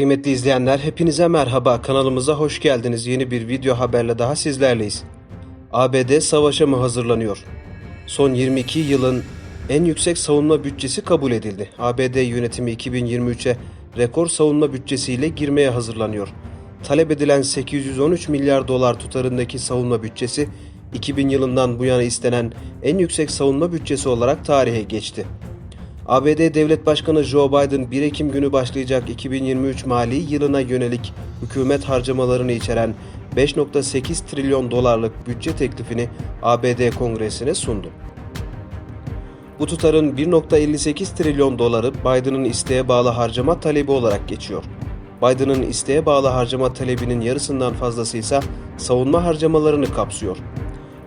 Kıymetli izleyenler hepinize merhaba kanalımıza hoş geldiniz. Yeni bir video haberle daha sizlerleyiz. ABD savaşa mı hazırlanıyor? Son 22 yılın en yüksek savunma bütçesi kabul edildi. ABD yönetimi 2023'e rekor savunma bütçesiyle girmeye hazırlanıyor. Talep edilen 813 milyar dolar tutarındaki savunma bütçesi 2000 yılından bu yana istenen en yüksek savunma bütçesi olarak tarihe geçti. ABD Devlet Başkanı Joe Biden 1 Ekim günü başlayacak 2023 mali yılına yönelik hükümet harcamalarını içeren 5.8 trilyon dolarlık bütçe teklifini ABD Kongresi'ne sundu. Bu tutarın 1.58 trilyon doları Biden'ın isteğe bağlı harcama talebi olarak geçiyor. Biden'ın isteğe bağlı harcama talebinin yarısından fazlası ise savunma harcamalarını kapsıyor.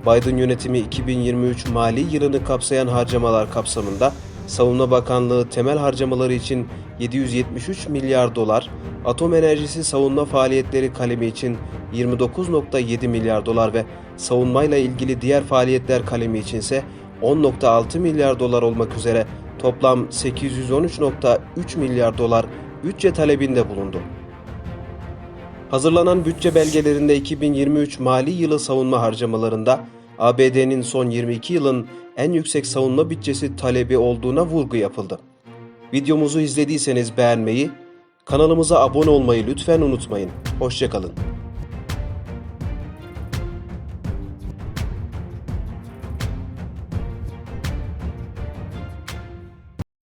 Biden yönetimi 2023 mali yılını kapsayan harcamalar kapsamında Savunma Bakanlığı temel harcamaları için 773 milyar dolar, atom enerjisi savunma faaliyetleri kalemi için 29.7 milyar dolar ve savunmayla ilgili diğer faaliyetler kalemi içinse 10.6 milyar dolar olmak üzere toplam 813.3 milyar dolar bütçe talebinde bulundu. Hazırlanan bütçe belgelerinde 2023 mali yılı savunma harcamalarında ABD'nin son 22 yılın en yüksek savunma bütçesi talebi olduğuna vurgu yapıldı. Videomuzu izlediyseniz beğenmeyi, kanalımıza abone olmayı lütfen unutmayın. Hoşçakalın.